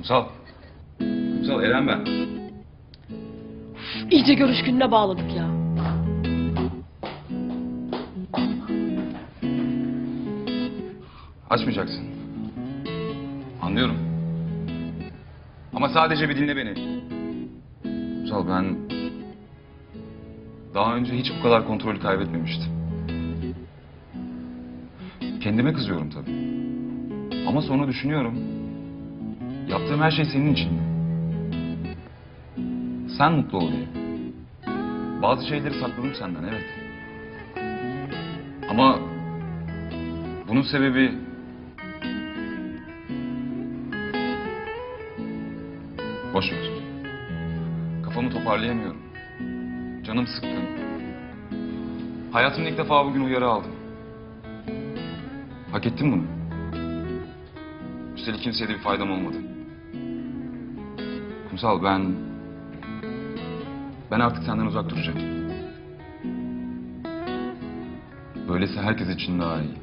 Kumsal. Kumsal Eren ben. İyice görüş gününe bağladık ya. Açmayacaksın. Anlıyorum. Ama sadece bir dinle beni. Kumsal ben... Daha önce hiç bu kadar kontrolü kaybetmemiştim. Kendime kızıyorum tabii. Ama sonra düşünüyorum. Yaptığım her şey senin için. Sen mutlu ol diye. Bazı şeyleri sakladım senden evet. Ama bunun sebebi Boş ver. Kafamı toparlayamıyorum. Canım sıkkın. Hayatımda ilk defa bugün uyarı aldım. Hak ettim bunu. Üstelik kimseye de bir faydam olmadı. Kumsal ben... Ben artık senden uzak duracağım. Böylesi herkes için daha iyi.